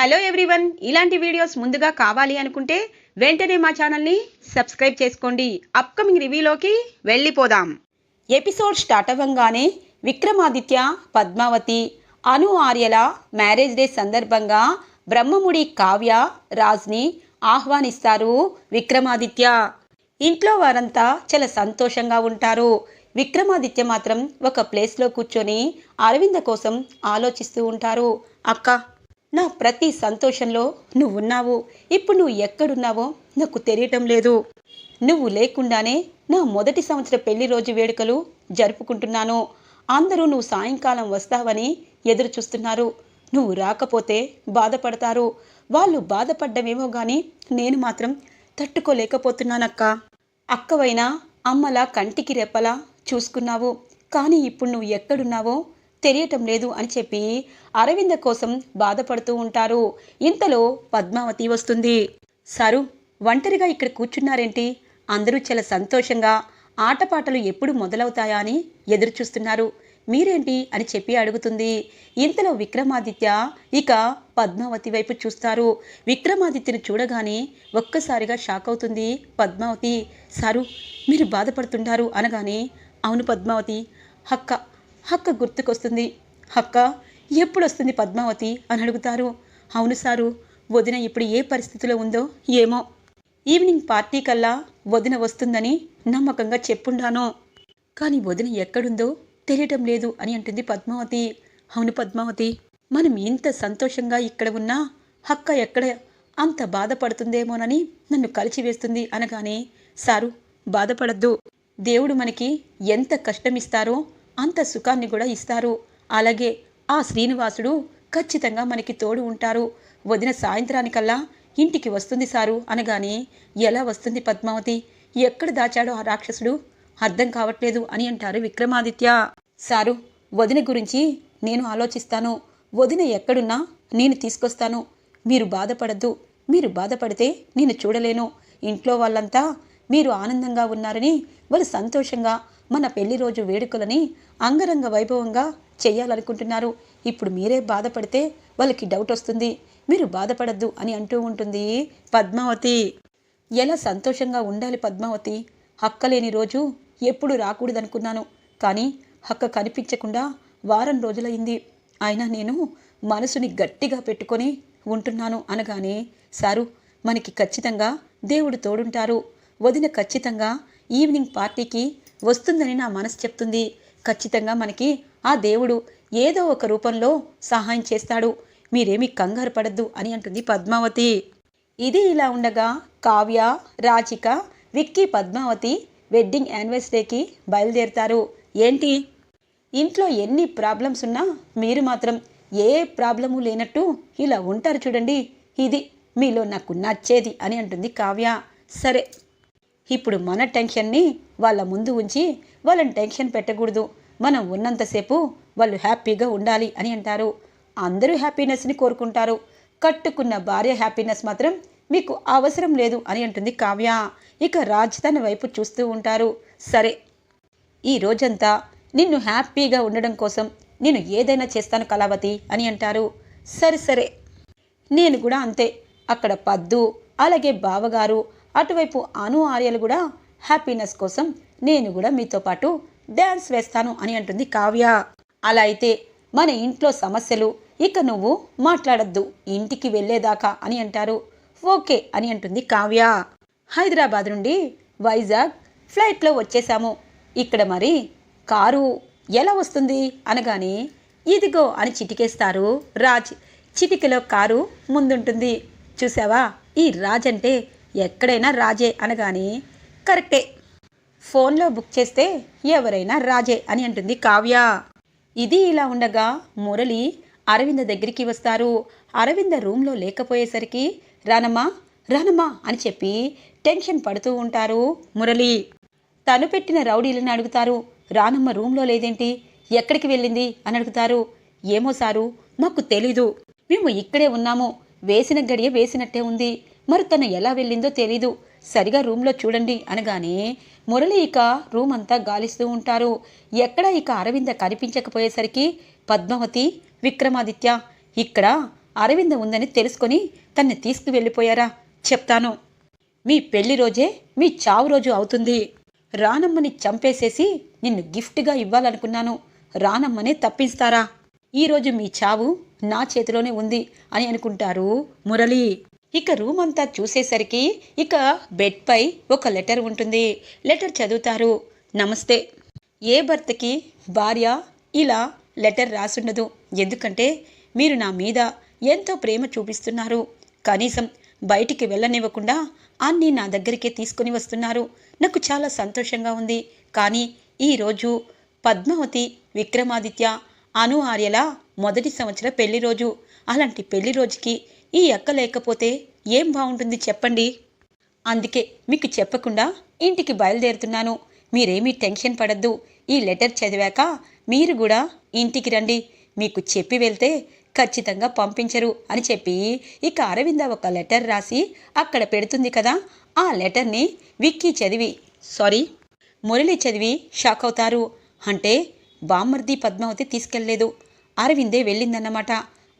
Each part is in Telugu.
Hello everyone. ఇలాంటి వీడియోస్ ముందుగా కావాలి అనుకుంటే వెంటనే మా ఛానల్ని సబ్స్క్రైబ్ చేసుకోండి. అప్కమింగ్ రివ్యూలోకి వెళ్ళిపోదాం. ఎపిసోడ్ స్టార్ట్ అవ్వంగానే విక్రమాదిత్య పద్మావతి అను ఆర్యల మ్యారేజ్ డే సందర్భంగా బ్రహ్మముడి కావ్య రాజ్ని ఆహ్వానిస్తారు విక్రమాదిత్య. ఇంట్లో వారంతా చాలా సంతోషంగా ఉంటారు. విక్రమాదిత్య మాత్రం ఒక ప్లేస్లో కూర్చొని అరవింద కోసం ఆలోచిస్తూ ఉంటారు. అక్క నా ప్రతి సంతోషంలో నువ్వున్నావు. ఇప్పుడు నువ్వు ఎక్కడున్నావో నాకు తెలియటం లేదు. నువ్వు లేకుండానే నా మొదటి సంవత్సర పెళ్ళి రోజు వేడుకలు జరుపుకుంటున్నాను. అందరూ నువ్వు సాయంకాలం వస్తావని ఎదురు చూస్తున్నారు నువ్వు రాకపోతే బాధపడతారు. వాళ్ళు బాధపడ్డమేమో కానీ నేను మాత్రం తట్టుకోలేకపోతున్నానక్క. అక్కవైనా అమ్మలా కంటికి రెప్పలా చూసుకున్నావు. కానీ ఇప్పుడు నువ్వు ఎక్కడున్నావో తెలియటం లేదు అని చెప్పి అరవింద కోసం బాధపడుతూ ఉంటారు. ఇంతలో పద్మావతి వస్తుంది. సరు ఒంటరిగా ఇక్కడ కూర్చున్నారేంటి? అందరూ చాలా సంతోషంగా ఆటపాటలు ఎప్పుడు మొదలవుతాయా అని ఎదురు చూస్తున్నారు మీరేంటి? అని చెప్పి అడుగుతుంది. ఇంతలో విక్రమాదిత్య ఇక పద్మావతి వైపు చూస్తారు. విక్రమాదిత్యను చూడగానే ఒక్కసారిగా షాక్ అవుతుంది పద్మావతి. సారు మీరు బాధపడుతుంటారు అనగానే అవును పద్మావతి హక్క హక్క గుర్తుకొస్తుంది. హక్క ఎప్పుడు వస్తుంది పద్మావతి అని అడుగుతారు. అవును సారు వదిన ఇప్పుడు ఏ పరిస్థితిలో ఉందో ఏమో. ఈవినింగ్ పార్టీ కల్లా వదిన వస్తుందని నమ్మకంగా చెప్పుండాను. కానీ వదిన ఎక్కడుందో తెలియటం లేదు అని అంటుంది పద్మావతి. అవును పద్మావతి మనం ఇంత సంతోషంగా ఇక్కడ ఉన్నా హక్క ఎక్కడ అంత బాధపడుతుందేమోనని నన్ను కలిచివేస్తుంది అనగానే సారు బాధపడద్దు. దేవుడు మనకి ఎంత కష్టమిస్తారో అంత సుఖాన్ని కూడా ఇస్తారు. అలాగే ఆ శ్రీనివాసుడు ఖచ్చితంగా మనకి తోడు ఉంటారు. వదిన సాయంత్రానికల్లా ఇంటికి వస్తుంది సారు అనగానే ఎలా వస్తుంది పద్మావతి? ఎక్కడ దాచాడో ఆ రాక్షసుడు? అర్థం కావట్లేదు అని అంటారు విక్రమాదిత్య. సారు వదిన గురించి నేను ఆలోచిస్తాను. వదిన ఎక్కడున్నా నేను తీసుకొస్తాను. మీరు బాధపడద్దు. మీరు బాధపడితే నేను చూడలేను. ఇంట్లో వాళ్ళంతా మీరు ఆనందంగా ఉన్నారని వాళ్ళు సంతోషంగా మన పెళ్ళి రోజు వేడుకలని అంగరంగ వైభవంగా చేయాలనుకుంటున్నారు. ఇప్పుడు మీరే బాధపడితే వాళ్ళకి డౌట్ వస్తుంది. మీరు బాధపడద్దు అని అంటూ ఉంటుంది పద్మావతి. ఎలా సంతోషంగా ఉండాలి పద్మావతి? హక్క లేని రోజు ఎప్పుడు రాకూడదనుకున్నాను. కానీ హక్క కనిపించకుండా వారం రోజులైంది. అయినా నేను మనసుని గట్టిగా పెట్టుకొని ఉంటున్నాను అనగానే సారు మనకి ఖచ్చితంగా దేవుడు తోడుంటారు. వదిన ఖచ్చితంగా ఈవినింగ్ పార్టీకి వస్తుందని నా మనసు చెప్తుంది. ఖచ్చితంగా మనకి ఆ దేవుడు ఏదో ఒక రూపంలో సహాయం చేస్తాడు. మీరేమి కంగారు పడద్దు అని అంటుంది పద్మావతి. ఇది ఇలా ఉండగా కావ్య రాచిక విక్కీ పద్మావతి వెడ్డింగ్ యానివర్సరీకి బయలుదేరుతారు. ఏంటి? ఇంట్లో ఎన్ని ప్రాబ్లమ్స్ ఉన్నా మీరు మాత్రం ఏ ప్రాబ్లము లేనట్టు ఇలా ఉంటారు చూడండి. ఇది మీలో నాకు నచ్చేది అని అంటుంది కావ్య. సరే ఇప్పుడు మన టెన్షన్ని వాళ్ళ ముందు ఉంచి వాళ్ళని టెన్షన్ పెట్టకూడదు. మనం ఉన్నంతసేపు వాళ్ళు హ్యాపీగా ఉండాలి అని అంటారు. అందరూ హ్యాపీనెస్ని కోరుకుంటారు. కట్టుకున్న భార్య హ్యాపీనెస్ మాత్రం మీకు అవసరం లేదు అని అంటుంది కావ్య. ఇక రాజధాని వైపు చూస్తూ ఉంటారు. సరే ఈ రోజంతా నిన్ను హ్యాపీగా ఉండడం కోసం నేను ఏదైనా చేస్తాను కళావతి అని అంటారు. సరే సరే నేను కూడా అంతే. అక్కడ పద్దు అలాగే బావగారు అటువైపు అను ఆర్యలు కూడా హ్యాపీనెస్ కోసం నేను కూడా మీతో పాటు డ్యాన్స్ వేస్తాను అని అంటుంది కావ్య. అలా అయితే మన ఇంట్లో సమస్యలు ఇక నువ్వు మాట్లాడద్దు ఇంటికి వెళ్ళేదాకా అని అంటారు. ఓకే అని అంటుంది కావ్య. హైదరాబాద్ నుండి వైజాగ్ ఫ్లైట్లో వచ్చేసాము ఇక్కడ మరి కారు ఎలా వస్తుంది అనగానే ఇదిగో అని చిటికేస్తారు. రాజ్ చిటికలో కారు ముందుంటుంది. చూసావా? ఈ రాజ్ అంటే ఎక్కడైనా రాజే అనగానే కరెక్టే. ఫోన్లో బుక్ చేస్తే ఎవరైనా రాజే అని అంటుంది కావ్య. ఇది ఇలా ఉండగా మురళి అరవింద దగ్గరికి వస్తారు. అరవింద రూమ్లో లేకపోయేసరికి రానమ్మా రానమ్మా అని చెప్పి టెన్షన్ పడుతూ ఉంటారు మురళి. తను పెట్టిన రౌడీలను అడుగుతారు. రానమ్మ రూమ్లో లేదేంటి? ఎక్కడికి వెళ్ళింది? అని అడుగుతారు. ఏమో సారు మాకు తెలీదు. మేము ఇక్కడే ఉన్నాము. వేసిన గడియ వేసినట్టే ఉంది. మరి తను ఎలా వెళ్ళిందో తెలీదు. సరిగా రూమ్లో చూడండి అనగానే మురళి ఇక రూమ్ అంతా గాలిస్తూ ఉంటారు. ఎక్కడ ఇక అరవింద కనిపించకపోయేసరికి పద్మావతి విక్రమాదిత్య ఇక్కడ అరవింద ఉందని తెలుసుకొని తన్ని తీసుకువెళ్ళిపోయారా? చెప్తాను. మీ పెళ్ళి రోజే మీ చావు రోజు అవుతుంది. రానమ్మని చంపేసేసి నిన్ను గిఫ్ట్గా ఇవ్వాలనుకున్నాను. రానమ్మనే తప్పిస్తారా? ఈరోజు మీ చావు నా చేతిలోనే ఉంది అని అనుకుంటారు మురళి. ఇక రూమ్ అంతా చూసేసరికి ఇక బెడ్పై ఒక లెటర్ ఉంటుంది. లెటర్ చదువుతారు. నమస్తే. ఏ భర్తకి భార్య ఇలా లెటర్ రాసుండదు. ఎందుకంటే మీరు నా మీద ఎంతో ప్రేమ చూపిస్తున్నారు. కనీసం బయటికి వెళ్ళనివ్వకుండా అన్నీ నా దగ్గరికే తీసుకుని వస్తున్నారు. నాకు చాలా సంతోషంగా ఉంది. కానీ ఈరోజు పద్మావతి విక్రమాదిత్య అను ఆర్యల మొదటి సంవత్సర పెళ్ళి రోజు. అలాంటి పెళ్ళి రోజుకి ఈ అక్క లేకపోతే ఏం బాగుంటుంది చెప్పండి? అందుకే మీకు చెప్పకుండా ఇంటికి బయలుదేరుతున్నాను. మీరేమీ టెన్షన్ పడద్దు. ఈ లెటర్ చదివాక మీరు కూడా ఇంటికి రండి. మీకు చెప్పి వెళ్తే ఖచ్చితంగా పంపించరు అని చెప్పి ఇక అరవింద ఒక లెటర్ రాసి అక్కడ పెడుతుంది కదా. ఆ లెటర్ని విక్కీ చదివి సారీ మురళి చదివి షాక్ అవుతారు. అంటే బామ్మర్ది పద్మావతి తీసుకెళ్ళేదు. అరవిందే వెళ్ళిందన్నమాట.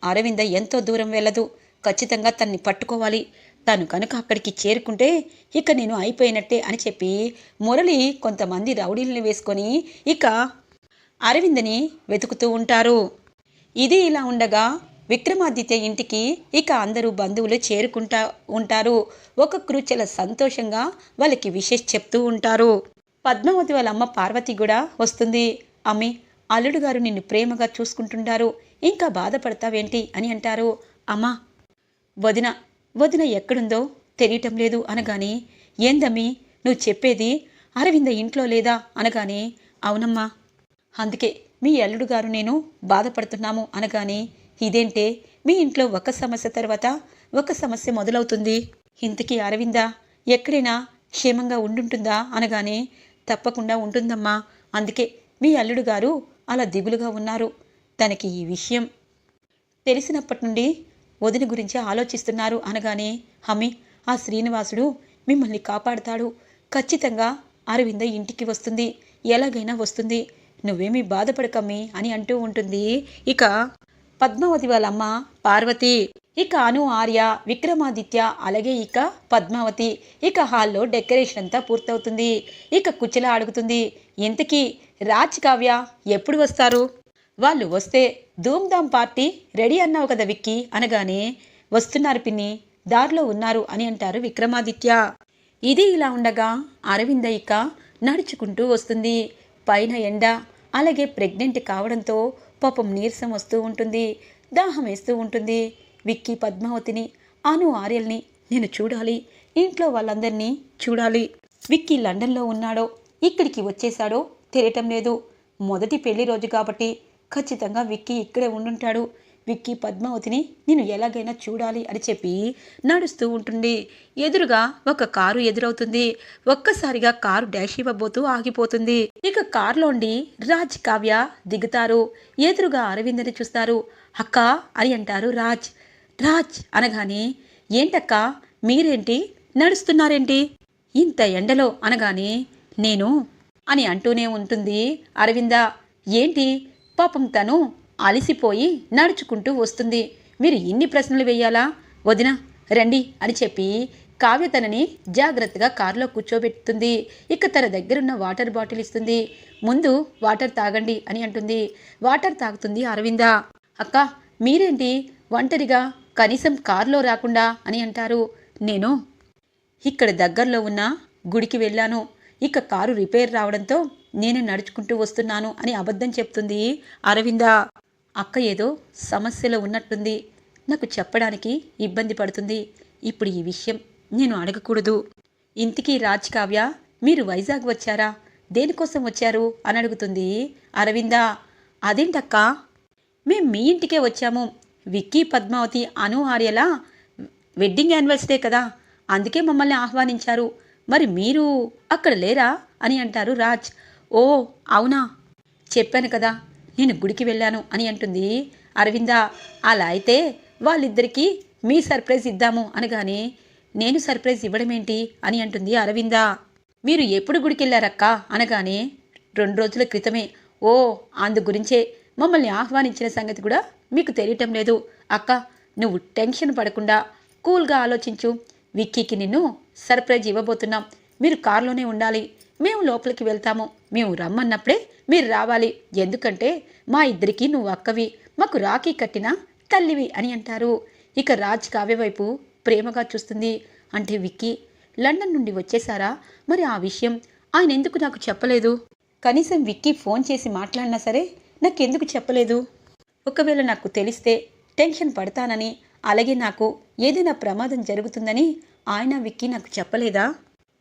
అరవింద ఎంతో దూరం వెళ్ళదు. ఖచ్చితంగా తన్ని పట్టుకోవాలి. తను కనుక అక్కడికి చేరుకుంటే ఇక నేను అయిపోయినట్టే అని చెప్పి మురళి కొంతమంది రౌడీలను వేసుకొని ఇక అరవిందని వెతుకుతూ ఉంటారు. ఇది ఇలా ఉండగా విక్రమాదిత్య ఇంటికి ఇక అందరూ బంధువులు చేరుకుంటా ఉంటారు. ఒక్కొక్కరు చాలా సంతోషంగా వాళ్ళకి విషెస్ చెప్తూ ఉంటారు. పద్మావతి వాళ్ళ అమ్మ పార్వతి కూడా వస్తుంది. అమ్మి అల్లుడు గారు నిన్ను ప్రేమగా చూసుకుంటుంటారు. ఇంకా బాధపడతావేంటి? అని అంటారు. అమ్మా వదిన వదిన ఎక్కడుందో తెలియటం లేదు అనగానే ఏందమ్మి నువ్వు చెప్పేది అరవింద ఇంట్లో లేదా? అనగానే అవునమ్మా. అందుకే మీ అల్లుడు గారు నేను బాధపడుతున్నాము అనగానే ఇదేంటే మీ ఇంట్లో ఒక సమస్య తర్వాత ఒక సమస్య మొదలవుతుంది. ఇంతకీ అరవింద ఎక్కడైనా క్షేమంగా ఉండుంటుందా? అనగానే తప్పకుండా ఉంటుందమ్మా. అందుకే మీ అల్లుడు గారు అలా దిగులుగా ఉన్నారు. తనకి ఈ విషయం తెలిసినప్పటి నుండి వదిన గురించి ఆలోచిస్తున్నారు అనగానే హమి ఆ శ్రీనివాసుడు మిమ్మల్ని కాపాడుతాడు. ఖచ్చితంగా అరవింద ఇంటికి వస్తుంది. ఎలాగైనా వస్తుంది. నువ్వేమీ బాధపడకమ్మి అని అంటూ ఉంటుంది. ఇక పద్మావతి వాళ్ళమ్మ పార్వతి ఇక అను ఆర్య విక్రమాదిత్య అలాగే ఇక పద్మావతి. ఇక హాల్లో డెకరేషన్ అంతా పూర్తవుతుంది. ఇక కుచ్చిలా అడుగుతుంది. ఇంతకీ రాజ్ కావ్య ఎప్పుడు వస్తారు? వాళ్ళు వస్తే ధూమ్ధామ్ పార్టీ రెడీ అన్నావు కదా విక్కీ అనగానే వస్తున్నారు పిన్ని దారిలో ఉన్నారు అని అంటారు విక్రమాదిత్య. ఇది ఇలా ఉండగా అరవింద ఇక నడుచుకుంటూ వస్తుంది. పైన ఎండ అలాగే ప్రెగ్నెంట్ కావడంతో పాపం నీరసం వస్తూ ఉంటుంది దాహం వేస్తూ ఉంటుంది. విక్కీ పద్మావతిని అను ఆర్యల్ని నేను చూడాలి ఇంట్లో వాళ్ళందరినీ చూడాలి. విక్కీ లండన్లో ఉన్నాడో ఇక్కడికి వచ్చేశాడో తెలియటం లేదు. మొదటి పెళ్ళి రోజు కాబట్టి ఖచ్చితంగా విక్కీ ఇక్కడే ఉండుంటాడు. విక్కీ పద్మావతిని నేను ఎలాగైనా చూడాలి అని చెప్పి నడుస్తూ ఉంటుంది. ఎదురుగా ఒక కారు ఎదురవుతుంది. ఒక్కసారిగా కారు డాష్ ఇవ్వబోతూ ఆగిపోతుంది. ఇక కారులోండి రాజ్ కావ్య దిగుతారు. ఎదురుగా అరవిందని చూస్తారు. అక్క అని అంటారు రాజ్. రాజ్ అనగానే ఏంటక్క మీరేంటి? నడుస్తున్నారేంటి? ఇంత ఎండలో అనగానే నేను అని అంటూనే ఉంటుంది అరవింద. ఏంటి? పాపం తను అలసిపోయి నడుచుకుంటూ వస్తుంది. మీరు ఇన్ని ప్రశ్నలు వేయాలా? వదిన రండి అని చెప్పి కావ్య తనని జాగ్రత్తగా కారులో కూర్చోబెడుతుంది. ఇక తన దగ్గరున్న వాటర్ బాటిల్ ఇస్తుంది. ముందు వాటర్ తాగండి అని అంటుంది. వాటర్ తాగుతుంది అరవింద. అక్క మీరేంటి ఒంటరిగా కనీసం కారులో రాకుండా అని అంటారు. నేను ఇక్కడ దగ్గరలో ఉన్న గుడికి వెళ్ళాను. ఇక కారు రిపేర్ రావడంతో నేను నడుచుకుంటూ వస్తున్నాను అని అబద్ధం చెప్తుంది. అరవింద అక్క ఏదో సమస్యలో ఉన్నట్టుంది. నాకు చెప్పడానికి ఇబ్బంది పడుతుంది. ఇప్పుడు ఈ విషయం నేను అడగకూడదు. ఇంటికి రాజ్ కావ్య మీరు వైజాగ్ వచ్చారా? దేనికోసం వచ్చారు? అని అడుగుతుంది అరవింద. అదేంటక్క? మేం మీ ఇంటికే వచ్చాము. విక్కీ పద్మావతి అను ఆర్యల వెడ్డింగ్ యానివర్సరీ కదా. అందుకే మమ్మల్ని ఆహ్వానించారు. మరి మీరు అక్కడ లేరా? అని అంటారు రాజ్. ఓ అవునా? చెప్పాను కదా నేను గుడికి వెళ్ళాను అని అంటుంది. అరవిందా అలా అయితే వాళ్ళిద్దరికీ మీ సర్ప్రైజ్ ఇద్దాము అనగానే నేను సర్ప్రైజ్ ఇవ్వడం ఏంటి అని అంటుంది అరవిందా. మీరు ఎప్పుడు గుడికి వెళ్ళారక్క అనగానే రెండు రోజుల క్రితమే. ఓ అందు గురించే మమ్మల్ని ఆహ్వానించిన సంగతి కూడా మీకు తెలియటం లేదు. అక్క నువ్వు టెన్షన్ పడకుండా కూల్గా ఆలోచించు. విక్కీకి నిన్ను సర్ప్రైజ్ ఇవ్వబోతున్నాం. మీరు కారులోనే ఉండాలి. మేము లోపలికి వెళ్తాము. మేము రమ్మన్నప్పుడే మీరు రావాలి. ఎందుకంటే మా ఇద్దరికి నువ్వు అక్కవి. మాకు రాఖీ కట్టిన తల్లివి అని అంటారు. ఇక రాజ్ కావ్య వైపు ప్రేమగా చూస్తుంది. అంటే విక్కీ లండన్ నుండి వచ్చేసారా మరి ఆ విషయం ఆయన ఎందుకు నాకు చెప్పలేదు? కనీసం విక్కీ ఫోన్ చేసి మాట్లాడినా సరే నాకెందుకు చెప్పలేదు? ఒకవేళ నాకు తెలిస్తే టెన్షన్ పడతానని అలాగే నాకు ఏదైనా ప్రమాదం జరుగుతుందని ఆయన విక్కీ నాకు చెప్పలేదా?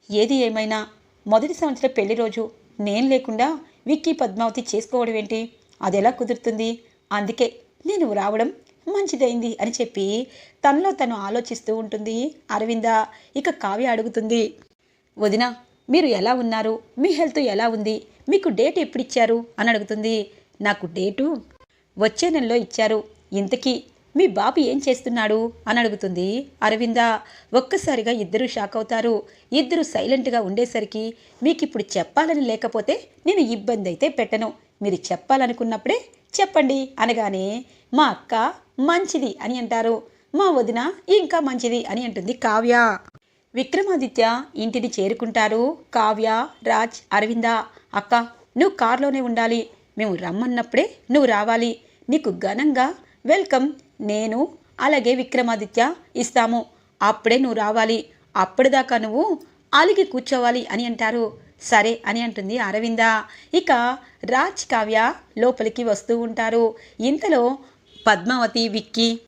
ఏది ఏమైనా మొదటి సంవత్సరం పెళ్ళి రోజు నేను లేకుండా విక్కీ పద్మావతి చేసుకోవడం ఏంటి? అది ఎలా కుదురుతుంది? అందుకే నేను రావడం మంచిదైంది అని చెప్పి తనలో తను ఆలోచిస్తూ ఉంటుంది. అరవింద ఇక కావ్య అడుగుతుంది. వదిన మీరు ఎలా ఉన్నారు? మీ హెల్త్ ఎలా ఉంది? మీకు డేట్ ఎప్పుడు ఇచ్చారు అని అడుగుతుంది. నాకు డేటు వచ్చే నెలలో ఇచ్చారు. ఇంతకీ మీ బాబు ఏం చేస్తున్నాడు? అని అడుగుతుంది. అరవింద ఒక్కసారిగా ఇద్దరు షాక్ అవుతారు. ఇద్దరు సైలెంట్గా ఉండేసరికి మీకు ఇప్పుడు చెప్పాలని లేకపోతే నేను ఇబ్బంది అయితే పెట్టను. మీరు చెప్పాలనుకున్నప్పుడే చెప్పండి అనగానే మా అక్క మంచిది అని అంటారు. మా వదిన ఇంకా మంచిది అని అంటుంది కావ్య. విక్రమాదిత్య ఇంటిని చేరుకుంటారు. కావ్య రాజ్ అరవింద అక్క నువ్వు కారులోనే ఉండాలి. మేము రమ్మన్నప్పుడే నువ్వు రావాలి. నీకు ఘనంగా వెల్కమ్ నేను అలాగే విక్రమాదిత్య ఇస్తాము. అప్పుడే నువ్వు రావాలి. అప్పటిదాకా నువ్వు అలిగి కూర్చోవాలి అని అంటారు. సరే అని అంటుంది అరవింద. ఇక రాజ్ కావ్య లోపలికి వస్తూ ఉంటారు. ఇంతలో పద్మావతి విక్కీ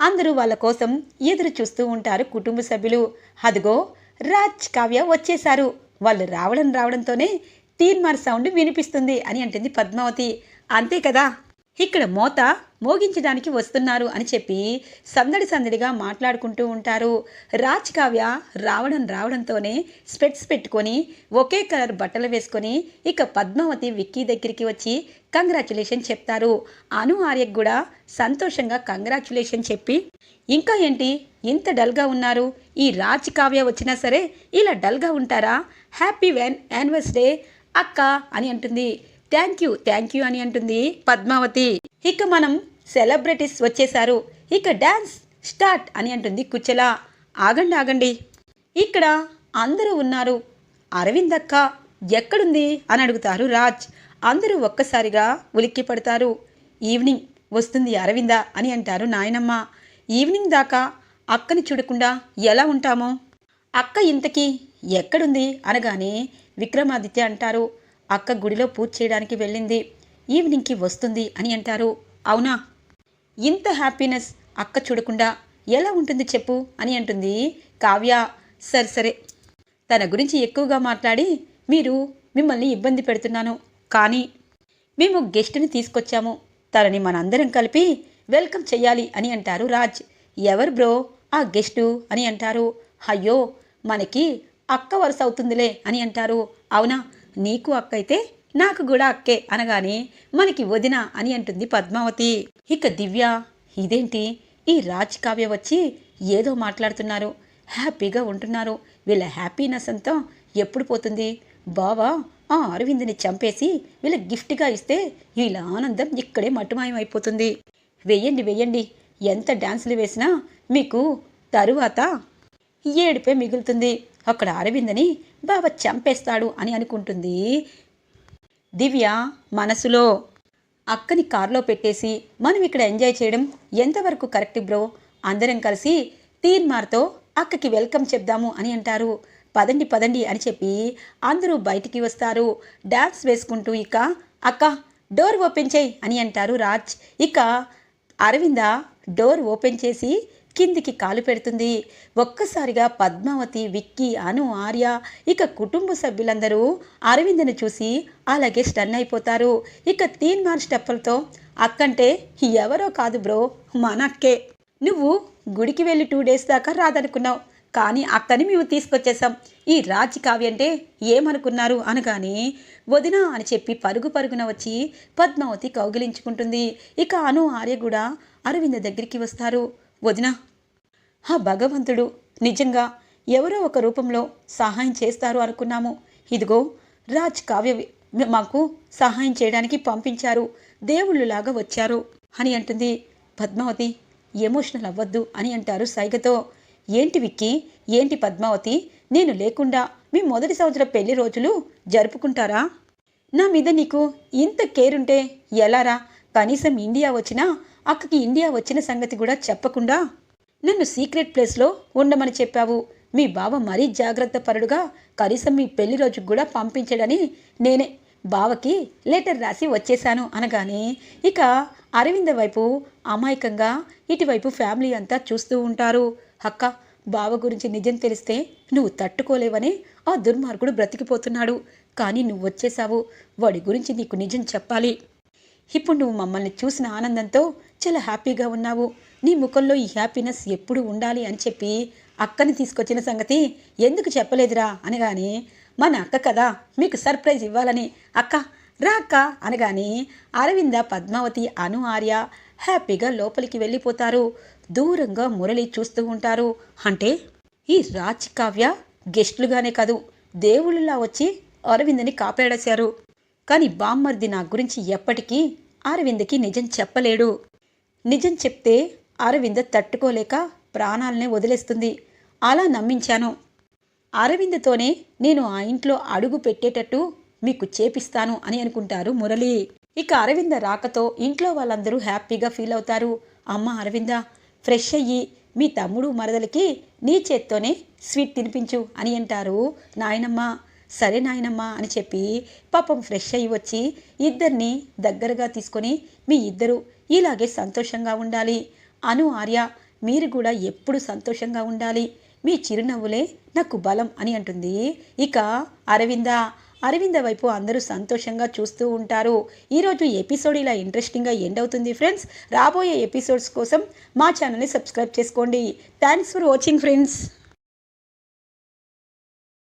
అందరూ వాళ్ళ కోసం ఎదురు చూస్తూ ఉంటారు కుటుంబ సభ్యులు. అదిగో రాజ్ కావ్య వచ్చేశారు. వాళ్ళు రావడం రావడంతోనే తీన్మార్ సౌండ్ వినిపిస్తుంది అని అంటుంది పద్మావతి. అంతే కదా? ఇక్కడ మోత మోగించడానికి వస్తున్నారు అని చెప్పి సందడి సందడిగా మాట్లాడుకుంటూ ఉంటారు. రాజ్ కావ్య రావడం రావడంతోనే స్పెట్స్ పెట్టుకొని ఒకే కలర్ బట్టలు వేసుకొని ఇక పద్మావతి విక్కీ దగ్గరికి వచ్చి కంగ్రాచులేషన్ చెప్తారు. అను ఆర్యకు కూడా సంతోషంగా కంగ్రాచులేషన్ చెప్పి ఇంకా ఏంటి? ఇంత డల్గా ఉన్నారు. ఈ రాజ్ కావ్య వచ్చినా సరే ఇలా డల్గా ఉంటారా? హ్యాపీ వ్యాన్ డే అక్క అని అంటుంది. థ్యాంక్ యూ థ్యాంక్ యూ అని అంటుంది పద్మావతి. ఇక మనం సెలబ్రిటీస్ వచ్చేశారు. ఇక డ్యాన్స్ స్టార్ట్ అని అంటుంది కుచెల. ఆగండి ఆగండి. ఇక్కడ అందరూ ఉన్నారు. అరవింద్ అక్క ఎక్కడుంది? అని అడుగుతారు రాజ్. అందరూ ఒక్కసారిగా ఉలిక్కి పడతారు. ఈవినింగ్ వస్తుంది అరవింద అని అంటారు నాయనమ్మ. ఈవినింగ్ దాకా అక్కని చూడకుండా ఎలా ఉంటామో? అక్క ఇంతకీ ఎక్కడుంది? అనగానే విక్రమాదిత్య అంటారు. అక్క గుడిలో పూజ చేయడానికి వెళ్ళింది. ఈవినింగ్కి వస్తుంది అని అంటారు. అవునా? ఇంత హ్యాపీనెస్ అక్క చూడకుండా ఎలా ఉంటుంది చెప్పు అని అంటుంది కావ్య. సరే సరే. తన గురించి ఎక్కువగా మాట్లాడి మీరు మిమ్మల్ని ఇబ్బంది పెడుతున్నాను. కానీ మేము గెస్ట్ని తీసుకొచ్చాము. తనని మనందరం కలిపి వెల్కమ్ చెయ్యాలి అని అంటారు రాజ్. ఎవరు బ్రో? ఆ గెస్టు అని అంటారు. అయ్యో మనకి అక్క వరుస అవుతుందిలే అని అంటారు. అవునా? నీకు అక్క అయితే నాకు కూడా అక్కే అనగానే మనకి వదిన అని అంటుంది పద్మావతి. ఇక దివ్య ఇదేంటి? ఈ రాజ్ కావ్య వచ్చి ఏదో మాట్లాడుతున్నారు. హ్యాపీగా ఉంటున్నారు. వీళ్ళ హ్యాపీనెస్ అంతా ఎప్పుడు పోతుంది? బావా ఆ అరవింద్ని చంపేసి వీళ్ళ గిఫ్ట్గా ఇస్తే వీళ్ళ ఆనందం ఇక్కడే మటుమాయం అయిపోతుంది వెయ్యండి వెయ్యండి. ఎంత డ్యాన్సులు వేసినా మీకు తరువాత ఏడుపే మిగులుతుంది. అక్కడ అరవిందని బావ చంపేస్తాడు అని అనుకుంటుంది. దివ్య మనసులో అక్కని కారులో పెట్టేసి మనం ఇక్కడ ఎంజాయ్ చేయడం ఎంతవరకు కరెక్ట్ బ్రో? అందరం కలిసి తీన్మార్తో అక్కకి వెల్కమ్ చెప్దాము అని అంటారు. పదండి పదండి అని చెప్పి అందరూ బయటికి వస్తారు. డ్యాన్స్ వేసుకుంటూ ఇక అక్క డోర్ ఓపెన్ చేయి అని అంటారు రాజ్. ఇక అరవింద డోర్ ఓపెన్ చేసి కిందికి కాలు పెడుతుంది. ఒక్కసారిగా పద్మావతి విక్కీ అను ఆర్య ఇక కుటుంబ సభ్యులందరూ అరవిందను చూసి అలాగే స్టన్ అయిపోతారు. ఇక తీన్ మార్ స్టెప్పులతో అక్కంటే ఎవరో కాదు బ్రో మనక్కే నువ్వు గుడికి వెళ్ళి టూ డేస్ దాకా రాదనుకున్నావు. కానీ అక్కని మేము తీసుకొచ్చేసాం ఈ రాజు కావ్య అంటే ఏమనుకున్నారు? అనగానే వదినా అని చెప్పి పరుగు పరుగున వచ్చి పద్మావతి కౌగిలించుకుంటుంది. ఇక అను ఆర్య కూడా అరవింద దగ్గరికి వస్తారు. వదినా. ఆ భగవంతుడు నిజంగా ఎవరో ఒక రూపంలో సహాయం చేస్తారు అనుకున్నాము. ఇదిగో రాజ్ కావ్య మాకు సహాయం చేయడానికి పంపించారు. దేవుళ్ళులాగా వచ్చారు అని అంటుంది. పద్మావతి ఎమోషనల్ అవ్వద్దు అని అంటారు సైగతో. ఏంటి విక్కీ ఏంటి పద్మావతి? నేను లేకుండా మీ మొదటి సంవత్సరం పెళ్ళి రోజులు జరుపుకుంటారా? నా మీద నీకు ఇంత కేర్ ఉంటే ఎలారా కనీసం ఇండియా వచ్చినా అక్కకి ఇండియా వచ్చిన సంగతి కూడా చెప్పకుండా నన్ను సీక్రెట్ ప్లేస్లో ఉండమని చెప్పావు. మీ బావ మరీ జాగ్రత్త పరుడుగా కనీసం మీ పెళ్ళి రోజుకు కూడా పంపించడని నేనే. బావకి లెటర్ రాసి వచ్చేశాను అనగానే ఇక అరవింద వైపు అమాయకంగా ఇటువైపు ఫ్యామిలీ అంతా చూస్తూ ఉంటారు. అక్క బావ గురించి నిజం తెలిస్తే నువ్వు తట్టుకోలేవని ఆ దుర్మార్గుడు బ్రతికిపోతున్నాడు. కానీ నువ్వు వచ్చేశావు. వాడి గురించి నీకు నిజం చెప్పాలి. ఇప్పుడు నువ్వు మమ్మల్ని చూసిన ఆనందంతో చాలా హ్యాపీగా ఉన్నావు. నీ ముఖంలో ఈ హ్యాపీనెస్ ఎప్పుడు ఉండాలి అని చెప్పి అక్కని తీసుకొచ్చిన సంగతి ఎందుకు చెప్పలేదురా అనగానే మన అక్క కదా మీకు సర్ప్రైజ్ ఇవ్వాలని. అక్క రా అక్క అనగానే అరవింద పద్మావతి అను ఆర్య హ్యాపీగా లోపలికి వెళ్ళిపోతారు. దూరంగా మురళి చూస్తూ ఉంటారు. అంటే ఈ రాజ్ కావ్య గెస్టులుగానే కాదు దేవుళ్ళలా వచ్చి అరవిందని కాపాడేశారు. కానీ బామ్మర్ది నా గురించి ఎప్పటికీ అరవింద్కి నిజం చెప్పలేడు. నిజం చెప్తే అరవింద తట్టుకోలేక ప్రాణాలనే వదిలేస్తుంది. అలా నమ్మించాను. అరవింద్తోనే నేను ఆ ఇంట్లో అడుగు పెట్టేటట్టు మీకు చేపిస్తాను అని అనుకుంటారు మురళి. ఇక అరవింద రాకతో ఇంట్లో వాళ్ళందరూ హ్యాపీగా ఫీల్ అవుతారు. అమ్మ అరవింద ఫ్రెష్ అయ్యి మీ తమ్ముడు మరదలకి నీ చేత్తోనే స్వీట్ తినిపించు అని అంటారు నాయనమ్మ. సరే నాయనమ్మా అని చెప్పి పాపం ఫ్రెష్ అయ్యి వచ్చి ఇద్దరిని దగ్గరగా తీసుకొని మీ ఇద్దరు ఇలాగే సంతోషంగా ఉండాలి. అను ఆర్య మీరు కూడా ఎప్పుడు సంతోషంగా ఉండాలి. మీ చిరునవ్వులే నాకు బలం అని అంటుంది. ఇక అరవింద అరవింద వైపు అందరూ సంతోషంగా చూస్తూ ఉంటారు. ఈరోజు ఎపిసోడ్ ఇలా ఇంట్రెస్టింగ్గా ఎండ్ అవుతుంది ఫ్రెండ్స్. రాబోయే ఎపిసోడ్స్ కోసం మా ఛానల్ని సబ్స్క్రైబ్ చేసుకోండి. Thanks for watching friends.